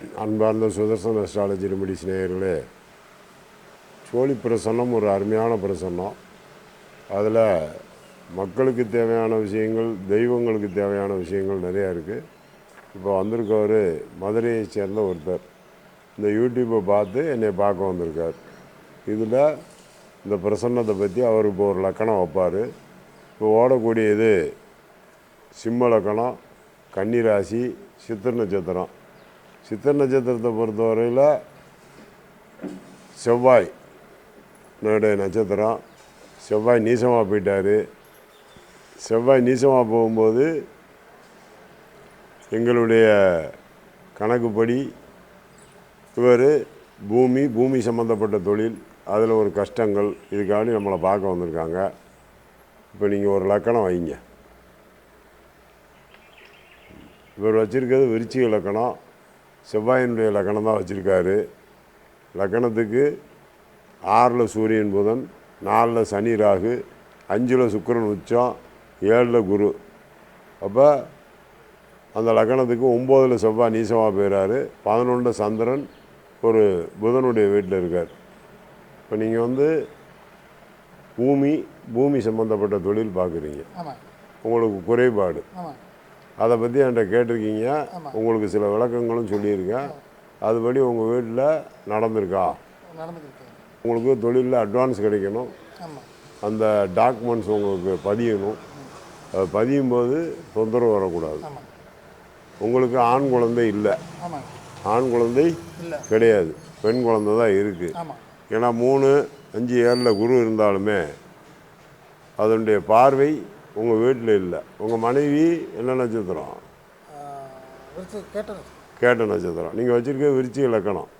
அன்பார்ந்த Sudarshana astrology remedies நேயர்களே சோழி பிரசன்னம் ஒரு அருமையான பிரசன்னம். அதில் மக்களுக்கு தேவையான விஷயங்கள் தெய்வங்களுக்கு தேவையான விஷயங்கள் நிறையா இருக்குது இப்போ வந்திருக்கவர் மதுரையை சேர்ந்த ஒருத்தர். இந்த யூடியூப்பை பார்த்து என்னை பார்க்க வந்திருக்கார். இதில் இந்த பிரசன்னத்தை பற்றி அவர் இப்போ ஒரு லக்கணம் வைப்பார். இப்போ ஓடக்கூடியது சிம்ம லக்கணம் கன்னிராசி சித்திர நட்சத்திரம். சித்திர நட்சத்திரத்தை பொறுத்தவரையில் செவ்வாய் என்னுடைய நட்சத்திரம். செவ்வாய் நீசமாக போயிட்டார். செவ்வாய் நீசமாக போகும்போது எங்களுடைய கணக்குப்படி இவர் பூமி பூமி சம்மந்தப்பட்ட தொழில் அதில் ஒரு கஷ்டங்கள் இதுக்காண்டி நம்மளை பார்க்க வந்திருக்காங்க. இப்போ நீங்கள் ஒரு லக்கணம் வைங்க. இவர் வச்சுருக்கிறது விருச்சிக லக்கணம். செவ்வாயினுடைய லக்கணம் தான் வச்சுருக்காரு. லக்கணத்துக்கு ஆறில் சூரியன் புதன் நாலில் சனி ராகு அஞ்சில் சுக்கிரன் உச்சம் ஏழில் குரு. அப்போ அந்த லக்கணத்துக்கு ஒம்போதில் செவ்வாய் நீசமாக போயிறாரு. பதினொன்றில் சந்திரன் ஒரு புதனுடைய வீட்டில் இருக்கார். இப்போ நீங்கள் வந்து பூமி பூமி சம்மந்தப்பட்ட தொழில் பார்க்குறீங்க உங்களுக்கு குறைபாடு. அதை பற்றி என்கிட்ட கேட்டிருக்கீங்க. உங்களுக்கு சில விளக்கங்களும் சொல்லியிருக்கேன். அதுபடி உங்கள் வீட்டில் நடந்திருக்கா? உங்களுக்கு தொழிலில் அட்வான்ஸ் கிடைக்கணும். அந்த டாக்குமெண்ட்ஸ் உங்களுக்கு பதியணும். அது பதியும் போது தொந்தரவு வரக்கூடாது. உங்களுக்கு ஆண் குழந்தை இல்லை. ஆண் குழந்தை கிடையாது. பெண் குழந்தை தான் இருக்குது ஏன்னா மூணு அஞ்சு ஏழில் குரு இருந்தாலுமே அதனுடைய பார்வை உங்கள் வீட்டில் இல்லை. உங்கள் மனைவி என்ன நட்சத்திரம்? கேட்ட நட்சத்திரம். நீங்கள் வச்சுருக்க விருச்சி இலக்கணம்.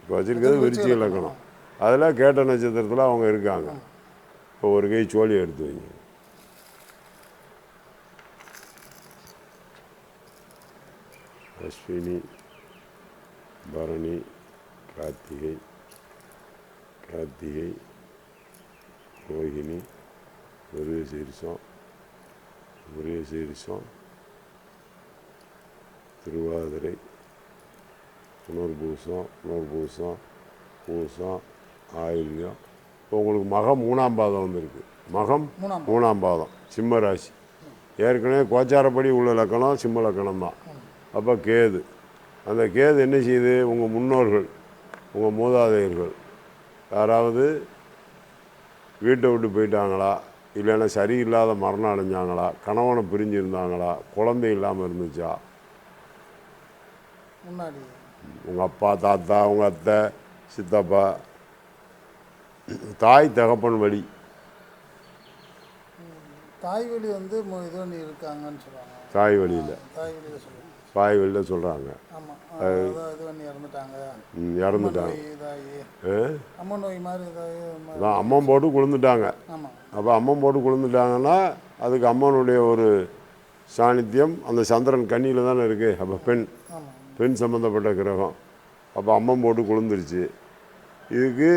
இப்போ வச்சுருக்கிறது விருச்சி இலக்கணம். அதில் கேட்ட நட்சத்திரத்தில் அவங்க இருக்காங்க. இப்போ ஒரு கை சோழி எடுத்து வைங்க. அஸ்வினி பரணி கார்த்திகை கார்த்திகை ரோஹிணி ஒரே சீரிசம். ஒரே சீரிசம். திருவாதிரை புனர்பூசம் புனர்பூசம் பூசம் ஆயுள்யம் இப்போ உங்களுக்கு மகம் மூணாம் பாதம் வந்திருக்கு. மகம் மூணாம் மூணாம் பாதம். சிம்ம ராசி ஏற்கனவே கோச்சாரப்படி உள்ள லக்கணம் சிம்ம லக்கணம் தான் அப்போ கேது. அந்த கேது என்ன செய்யுது உங்கள் முன்னோர்கள் உங்கள் மூதாதையர்கள் யாராவது வீட்டை விட்டு போயிட்டாங்களா? இல்லைன்னா சரியில்லாத மரணம் அடைஞ்சாங்களா? கணவனை பிரிஞ்சிருந்தாங்களா? குழந்தை இல்லாமல் இருந்துச்சா? முன்னாடி. உங்கள் அப்பா தாத்தா உங்கள் அத்தை சித்தப்பா தாய் தகப்பன் வழி. தாய் வழி வந்து மு- இது பண்ணி இருக்காங்கன்னு சொல்லுவாங்க தாய் வழியில். தாய் வழியில் சொல்லுவாங்க தாய் வழியில் சொல்கிறாங்க இறந்துட்டாங்க. அதான் அம்மன் போட்டு குளிர்ந்துட்டாங்க. அப்போ அம்மன் போட்டு குளிர்ந்துட்டாங்கன்னா அதுக்கு அம்மனுடைய ஒரு சாநித்தியம் அந்த சந்திரன் கண்ணியில் தானே இருக்குது அப்போ பெண். பெண் சம்மந்தப்பட்ட கிரகம். அப்போ அம்மன் போட்டு குளிர்ந்துருச்சு. இதுக்கு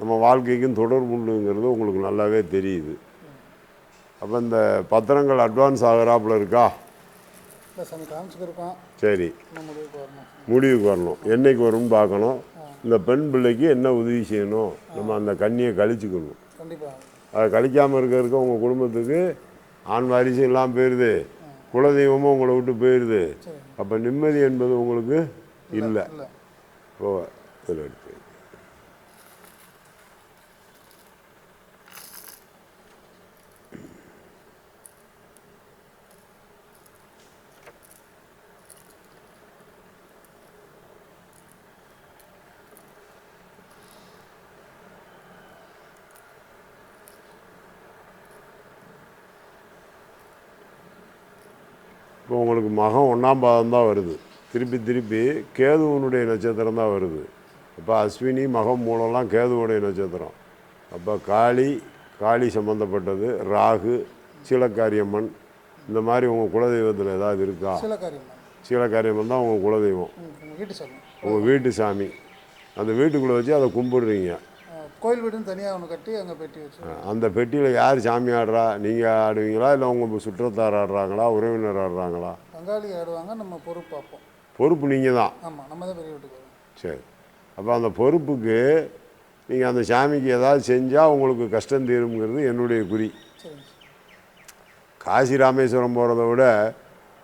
நம்ம வாழ்க்கைக்கும் தொடர்பு உண்டுங்கிறது உங்களுக்கு நல்லாவே தெரியுது. அப்போ இந்த பத்திரங்கள் அட்வான்ஸ் ஆகிறாப்புல இருக்கா? சரி. முடிவுக்கு வரணும். என்னைக்கு வரும்னு பார்க்கணும். இந்த பெண் பிள்ளைக்கு என்ன உதவி செய்யணும்? நம்ம அந்த கண்ணியை கழிச்சுக்கணும். அதை கழிக்காமல் இருக்கிறதுக்கு உங்கள் குடும்பத்துக்கு ஆண் வாரிசும் இல்லாமல் போயிடுது குலதெய்வமும் உங்களை விட்டு போயிடுது சரி. அப்போ நிம்மதி என்பது உங்களுக்கு இல்லை ஓ இதில் இப்போ உங்களுக்கு மகம் ஒன்றாம் பாதம் தான் வருது. திருப்பி திருப்பி கேதுவனுடைய நட்சத்திரம் தான் வருது. இப்போ அஸ்வினி மகம் மூலம்லாம் கேதுவுடைய நட்சத்திரம். அப்போ காளி காளி சம்மந்தப்பட்டது ராகு சீலக்காரியம்மன். இந்த மாதிரி உங்கள் குலதெய்வத்தில் ஏதாவது இருக்கா? சில காரியம் சீலக்காரியம்மன் தான் உங்கள் குலதெய்வம். உங்கள் வீட்டு சாமி. அந்த வீட்டுக்குள்ளே வச்சு அதை கும்பிடுறீங்க. கோயில் வீடுன்னு தனியாக ஒன்று கட்டி அங்கே பெட்டி வச்சு அந்த பெட்டியில் யார் சாமி ஆடுறா? நீங்கள் ஆடுவீங்களா? இல்லை உங்கள் சுற்றத்தார் ஆடுறாங்களா? உறவினர் ஆடுறாங்களா? பங்காளி ஆடுவாங்க நம்ம பொறுப்பு பார்ப்போம். பொறுப்பு நீங்கள் தான் ஆமாம் நம்ம தான் பெரிய வீட்டுக்கு சரி. அப்போ அந்த பொறுப்புக்கு நீங்கள் அந்த சாமிக்கு ஏதாவது செஞ்சால் உங்களுக்கு கஷ்டம் தீருங்கிறது என்னுடைய குறி. காசி ராமேஸ்வரம் போகிறத விட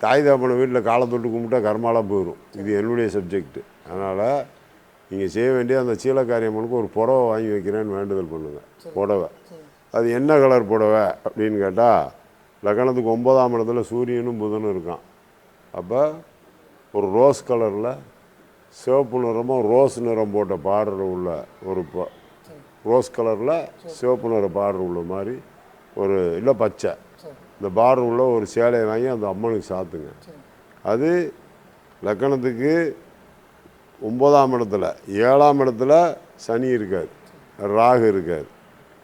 தாய் தகப்பனை வீட்டில் காலை தொட்டு கும்பிட்டா கர்மாலாம் போயிடும் இது என்னுடைய சப்ஜெக்ட் அதனால் நீங்கள் செய்ய வேண்டிய அந்த சீலக்காரியம்மனுக்கு ஒரு புடவை வாங்கி வைக்கிறேன்னு வேண்டுதல் பண்ணுங்கள் புடவை. அது என்ன கலர் புடவை அப்படின்னு கேட்டால் லக்னத்துக்கு ஒன்பதாம் இடத்துல சூரியனும் புதனும் இருக்கான். அப்போ ஒரு ரோஸ் கலரில் சிவப்பு நிறமும் ரோஸ் நிறம் போட்ட பார்டர் உள்ள ஒரு ரோஸ் கலரில் சிவப்பு நிற பார்டர் உள்ள மாதிரி ஒரு இல்லை பச்சை. இந்த பார்டர் உள்ள ஒரு சேலையை வாங்கி அந்த அம்மனுக்கு சாத்துங்க. அது லக்கணத்துக்கு ஒம்பதாம் இடத்துல ஏழாம் இடத்துல சனி இருக்கார் ராகு இருக்கார்.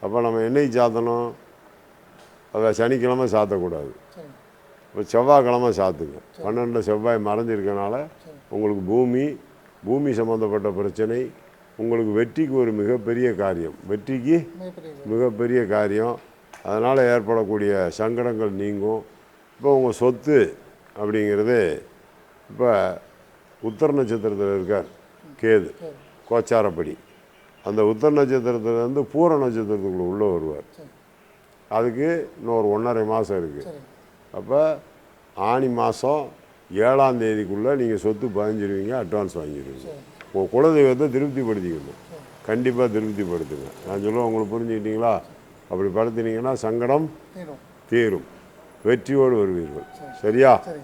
அப்போ நம்ம என்னைக்கு சாத்தணும்? அதை சனிக்கிழமை சாத்தக்கூடாது. இப்போ செவ்வாய்க்கிழமை சாத்துங்க. பன்னெண்டு செவ்வாய் மறைஞ்சிருக்கனால உங்களுக்கு பூமி பூமி சம்மந்தப்பட்ட பிரச்சனை உங்களுக்கு வெற்றிக்கு ஒரு மிகப்பெரிய காரியம். வெற்றிக்கு மிகப்பெரிய காரியம். அதனால் ஏற்படக்கூடிய சங்கடங்கள் நீங்கும். இப்போ உங்கள் சொத்து அப்படிங்கிறது இப்போ உத்தர நட்சத்திரத்தில் இருக்கார் கேது சரி கோச்சாரப்படி. அந்த உத்தர நட்சத்திரத்துலேருந்து பூர நட்சத்திரத்துக்குள்ள உள்ளே வருவார். அதுக்கு இன்னொரு ஒன்றரை மாதம் இருக்குது அப்போ ஆனி மாதம் ஏழாம் தேதிக்குள்ளே நீங்கள் சொத்து பதிஞ்சிருவீங்க அட்வான்ஸ் வாங்கிடுவீங்க உங்கள் குலதெய்வத்தை திருப்திப்படுத்திக்கணும். கண்டிப்பாக திருப்திப்படுத்துங்க. நான் சொல்லுவேன் உங்களுக்கு புரிஞ்சுக்கிட்டீங்களா? அப்படி படுத்தினீங்கன்னா சங்கடம் தீரும். தீரும். வெற்றியோடு வருவீர்கள். சரியா? சரி.